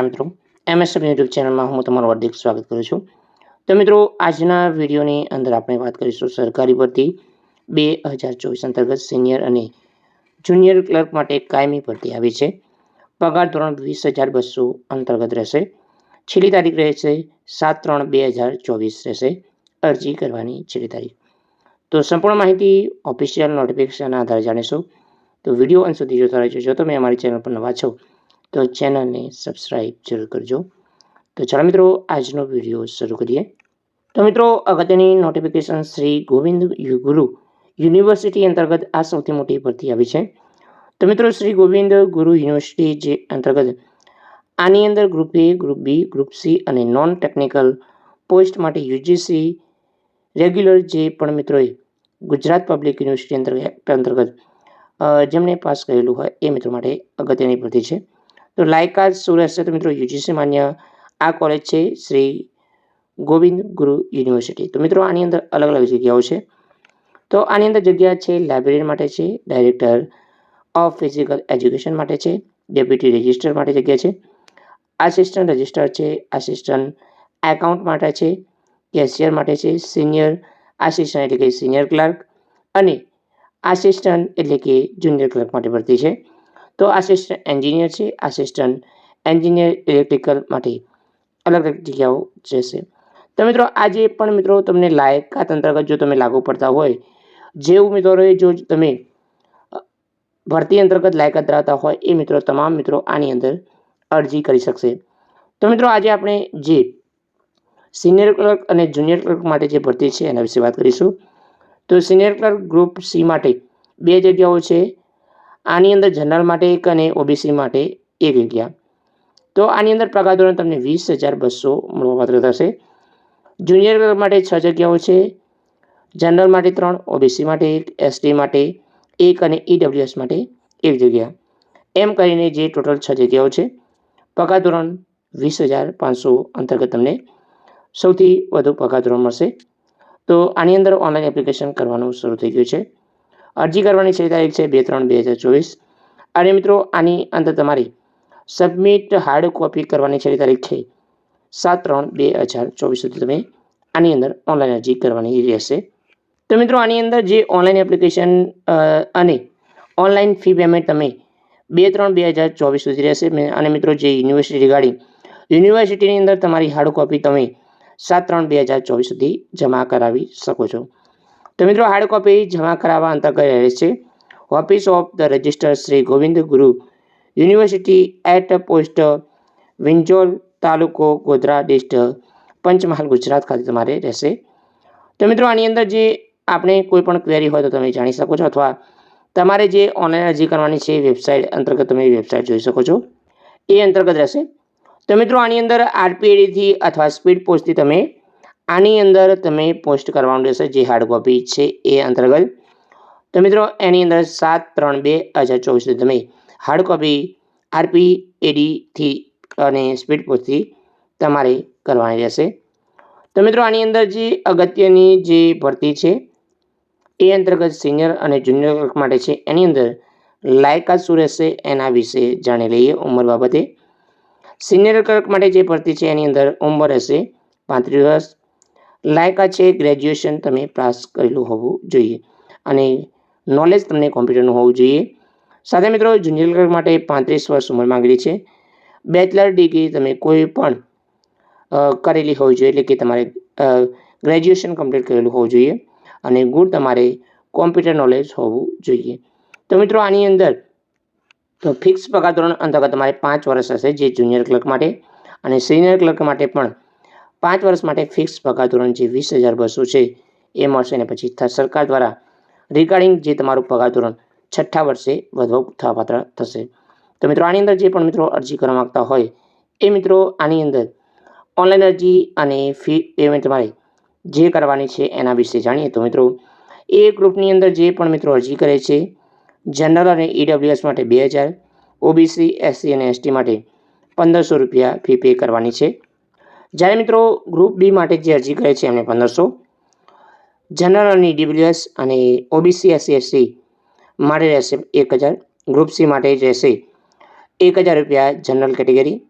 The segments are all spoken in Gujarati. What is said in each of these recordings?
મિત્રો એમએસએફ યુટ્યુબ ચેનલમાં હું તમારું હાર્દિક સ્વાગત કરું છું. તો મિત્રો, આજના વિડીયોની અંદર આપણે વાત કરીશું સરકારી ભરતી બે હજાર ચોવીસ અંતર્ગત સિનિયર અને જુનિયર ક્લર્ક માટે કાયમી ભરતી આવી છે. પગાર ધોરણ વીસ હજાર બસો અંતર્ગત રહેશે. છેલ્લી તારીખ રહેશે સાત ત્રણ બે હજાર ચોવીસ રહેશે. અરજી કરવાની છેલ્લી તારીખ. તો સંપૂર્ણ માહિતી ઓફિશિયલ નોટિફિકેશનના આધારે જાણીશું. તો વીડિયો અંત સુધી જોતા રહેજો. જો તમે અમારી ચેનલ પર નવા છો તો ચેનલને સબસ્ક્રાઈબ જરૂર કરજો. તો ચાલો મિત્રો, આજનો વીડિયો શરૂ કરીએ. તો મિત્રો, અગત્યની નોટિફિકેશન શ્રી ગોવિંદ ગુરુ યુનિવર્સિટી અંતર્ગત આ સૌથી મોટી ભરતી આવી છે. તો મિત્રો, શ્રી ગોવિંદ ગુરુ યુનિવર્સિટી જે અંતર્ગત આની અંદર group A group B group C અને નોન ટેકનિકલ પોસ્ટ માટે યુજીસી રેગ્યુલર જે પણ મિત્રોએ ગુજરાત પબ્લિક યુનિવર્સિટી અંતર્ગત જેમણે પાસ કરેલું હોય એ મિત્રો માટે અગત્યની ભરતી છે. તો લાયકાત શું છે તો મિત્રો યુજીસી માન્ય આ કોલેજ છે શ્રી ગોવિંદ ગુરુ યુનિવર્સિટી. તો મિત્રો આની અંદર અલગ અલગ જગ્યાઓ છે. તો આની અંદર જગ્યા છે લાઇબ્રેરી માટે છે ડાયરેક્ટર ઓફ ફિઝિકલ એજ્યુકેશન માટે છે ડેપ્યુટી રજિસ્ટર માટે જગ્યા છે. આસિસ્ટન્ટ રજિસ્ટર છે આસિસ્ટન્ટ એકાઉન્ટ માટે છે કેશિયર માટે છે સિનિયર આસિસ્ટન્ટ એટલે કે સિનિયર ક્લાર્ક અને આસિસ્ટન્ટ એટલે કે જુનિયર ક્લાર્ક માટે ભરતી છે. તો આસિસ્ટન્ટ એન્જિનિયર છે આસિસ્ટન્ટ એન્જિનિયર ઇલેક્ટ્રિકલ માટે અલગ અલગ જગ્યાઓ જશે તો મિત્રો, આજે પણ મિત્રો તમને લાયકાત અંતર્ગત જો તમે લાગુ પડતા હોય, જેવું મિત્રોએ જો તમે ભરતી અંતર્ગત લાયકાત ધરાવતા હોય, એ મિત્રો, તમામ મિત્રો આની અંદર અરજી કરી શકશે. તો મિત્રો, આજે આપણે જે સિનિયર ક્લર્ક અને જુનિયર ક્લર્ક માટે જે ભરતી છે, એના વિશે વાત કરીશું. તો સિનિયર ક્લર્ક ગ્રુપ સી માટે બે જગ્યાઓ છે. આની અંદર જનરલ માટે એક અને ઓબીસી માટે એક જગ્યા. તો આની અંદર પગાર ધોરણ તમને વીસ હજાર બસો મળવાપાત્ર થશે. જુનિયર માટે છ જગ્યાઓ છે. જનરલ માટે ત્રણ ઓબીસી માટે એક એસટી માટે એક અને ઈડબ્લ્યુએસ માટે એક જગ્યા. એમ કરીને જે ટોટલ છ જગ્યાઓ છે. પગાર ધોરણ વીસ હજાર પાંચસો અંતર્ગત તમને સૌથી વધુ પગાર ધોરણ મળશે. તો આની અંદર ઓનલાઈન એપ્લિકેશન કરવાનું શરૂ થઈ ગયું છે. અરજી કરવાની છેલ્લી તારીખ છે, બે ત્રણ બે હજાર ચોવીસ. અને મિત્રો, આની અંદર તમારી સબમિટ હાર્ડ કોપી કરવાની છેલ્લી તારીખ છે, સાત ત્રણ બે હજાર ચોવીસ સુધી તમે આની અંદર ઓનલાઈન અરજી કરવાની રહેશે. તો મિત્રો, આની અંદર જે ઓનલાઈન એપ્લિકેશન અને ઓનલાઈન ફી પેમેન્ટ તમે બે ત્રણ બે હજાર ચોવીસ સુધી રહેશે. અને મિત્રો, જે યુનિવર્સિટી રિગાર્ડિંગ યુનિવર્સિટીની અંદર તમારી હાર્ડ કોપી તમે સાત ત્રણ બે હજાર ચોવીસ સુધી જમા કરાવી શકો છો. તો મિત્રો હાર્ડ કોપી જમા કરાવવા અંતર્ગત રહે છે. Office of the register Shri Govind Guru university at post Vinjol તાલુકો ગોધરા ડિસ્ટ્રિક્ટ પંચમહાલ, ગુજરાત ખાતે તમારે રહેશે. તો મિત્રો, આની અંદર જે આપણે કોઈ પણ ક્વેરી હોય તો તમે જાણી શકો છો અથવા તમારે જે ઓનલાઈન અરજી કરવાની છે વેબસાઇટ અંતર્ગત તમે વેબસાઇટ જોઈ શકો છો. એ અંતર્ગત રહેશે. તો મિત્રો, આની અંદર આરપીએડીથી અથવા સ્પીડ પોસ્ટથી તમે આની અંદર તમે પોસ્ટ કરવાનું રહેશે જે હાર્ડ કોપી છે એ અંતર્ગત. તો મિત્રો, એની અંદર સાત ત્રણ બે હજાર ચોવીસથી તમે હાર્ડ કોપી આરપી એડીથી અને સ્પીડ પોસ્ટથી તમારે કરવાની રહેશે. તો મિત્રો, આની અંદર જે અગત્યની જે ભરતી છે એ અંતર્ગત સિનિયર અને જુનિયર ક્લર્ક માટે છે. એની અંદર લાયકાત શું રહેશે એના વિશે જાણી લઈએ ઉંમર બાબતે. સિનિયર ક્લર્ક માટે જે ભરતી છે એની અંદર ઉંમર રહેશે પાંત્રીસ વર્ષ લાયકાત છે ગ્રેજ્યુએશન તમે પાસ કરેલું હોવું જોઈએ. અને નોલેજ તમને કોમ્પ્યુટરનું હોવું જોઈએ. સાથે મિત્રો જુનિયર ક્લર્ક માટે પાંત્રીસ વર્ષ ઉંમર માંગેલી છે. બેચલર ડિગ્રી તમે કોઈ પણ કરેલી હોવી જોઈએ. એટલે કે તમારે ગ્રેજ્યુએશન કમ્પ્લીટ કરેલું હોવું જોઈએ. અને ગુડ તમારે કોમ્પ્યુટર નોલેજ હોવું જોઈએ. તો મિત્રો, આની અંદર, તો ફિક્સ પગાર ધોરણ અંતર્ગત તમારે પાંચ વર્ષ હશે જે જુનિયર ક્લર્ક માટે. અને સિનિયર ક્લર્ક માટે પણ પાંચ વર્ષ માટે ફિક્સ પગાર ધોરણ જે વીસ હજાર બસો છે, એ મળશે અને પછી સરકાર દ્વારા રિગાર્ડિંગ જે તમારું પગાર ધોરણ છઠ્ઠા વર્ષે વધવા થવાપાત્ર થશે. તો મિત્રો, આની અંદર જે પણ મિત્રો અરજી કરવા માગતા હોય, એ મિત્રો આની અંદર ઓનલાઈન અરજી અને ફી પેમેન્ટ તમારે જે કરવાની છે એના વિશે જાણીએ. તો મિત્રો, એ ગ્રુપની અંદર જે પણ મિત્રો અરજી કરે છે જનરલ અને ઈડબ્લ્યુએસ માટે બે હજાર ઓબીસી એસસી અને એસટી માટે પંદરસો રૂપિયા ફી પે કરવાની છે. જ્યારે મિત્રો ગ્રુપ બી માટે જે અરજી કરે છે એમને પંદરસો. જનરલ અને ઈડબ્લ્યુએસ અને ઓબીસી એસસી એસસી માટે રહેશે એક હજાર. ગ્રુપ સી માટે રહેશે એક હજાર રૂપિયા જનરલ કેટેગરી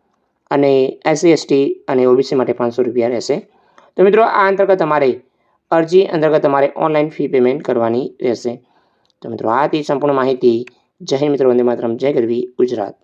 અને એસસી એસટી અને ઓબીસી માટે પાંચસો રૂપિયા રહેશે. તો મિત્રો, આ અંતર્ગત તમારે અરજી અંતર્ગત તમારે ઓનલાઈન ફી પેમેન્ટ કરવાની રહેશે. તો મિત્રો, આ હતી સંપૂર્ણ માહિતી. જય મિત્રો, વંદે માતરમ. જય ગરવી ગુજરાત.